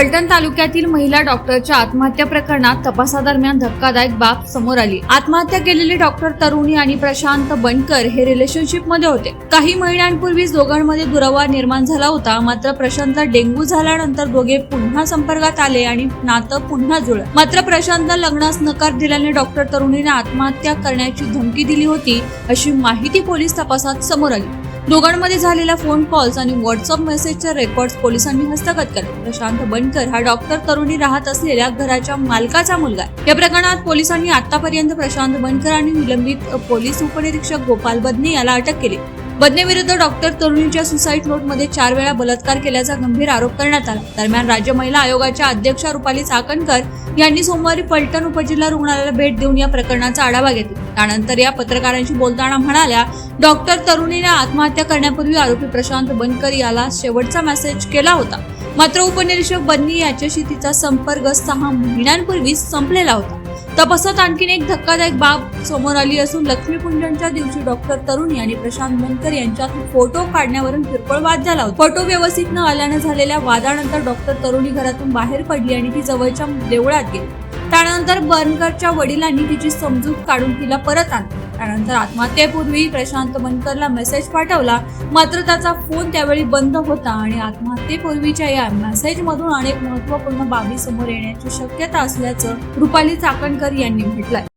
फलटण तालुक्यातील महिला डॉक्टरच्या आत्महत्या प्रकरणात तपासादरम्यान धक्कादायक बाब समोर आली. आत्महत्या केलेली डॉक्टर तरुणी आणि प्रशांत बनकर हे रिलेशनशिपमध्ये होते. काही महिन्यांपूर्वीच दोघांमध्ये दुरावा निर्माण झाला होता मात्र प्रशांतला डेंग्यू झाल्यानंतर दोघे पुन्हा संपर्कात आले आणि नातं पुन्हा जुळलं. मात्र प्रशांतला लग्नास नकार दिल्याने डॉक्टर तरुणीने आत्महत्या करण्याची धमकी दिली होती अशी माहिती पोलीस तपासात समोर आली. दोघांमध्ये झालेल्या फोन कॉल्स आणि व्हॉट्सअप मेसेजचे रेकॉर्ड्स पोलिसांनी हस्तगत केले. प्रशांत बनकर हा डॉक्टर तरुणी राहत असलेल्या घराच्या मालकाचा मुलगा आहे. या प्रकरणात पोलिसांनी आतापर्यंत प्रशांत बनकर आणि निलंबित पोलीस उपनिरीक्षक गोपाल बदने याला अटक केली. बदनेविरुद्ध डॉक्टर तरुणीच्या सुसाईड नोटमध्ये चार वेळा बलात्कार केल्याचा गंभीर आरोप करण्यात आला. दरम्यान राज्य महिला आयोगाच्या अध्यक्षा रुपाली चाकणकर यांनी सोमवारी पलटण उपजिल्हा रुग्णालयाला भेट देऊन या प्रकरणाचा आढावा घेतला. त्यानंतर या पत्रकारांशी बोलताना म्हणाल्या डॉक्टर तरुणीने आत्महत्या करण्यापूर्वी आरोपी प्रशांत बनकर याला शेवटचा मेसेज केला होता. मात्र उपनिरीक्षक बन्नी याच्याशी तिचा संपर्क सहा महिन्यांपूर्वी संपलेला होता. तपासात आणखीन एक धक्कादायक बाब समोर आली असून लक्ष्मीपूजनच्या दिवशी डॉक्टर तरुणी आणि प्रशांत बनकर यांच्यात फोटो काढण्यावरून किरकोळ वाद झाला होता. फोटो व्यवस्थित न आल्यानं झालेल्या वादानंतर डॉक्टर तरुणी घरातून बाहेर पडली आणि ती जवळच्या देवळात गेली. त्यानंतर बनकरच्या वडिलांनी तिची समजूत काढून तिला परत आणली. त्यानंतर आत्महत्येपूर्वी प्रशांत बनकरला मेसेज पाठवला. मात्र त्याचा फोन त्यावेळी बंद होता आणि आत्महत्येपूर्वीच्या या मेसेजमधून अनेक महत्त्वपूर्ण बाबी समोर येण्याची शक्यता असल्याचं रुपाली चाकणकर यांनी म्हटलंय.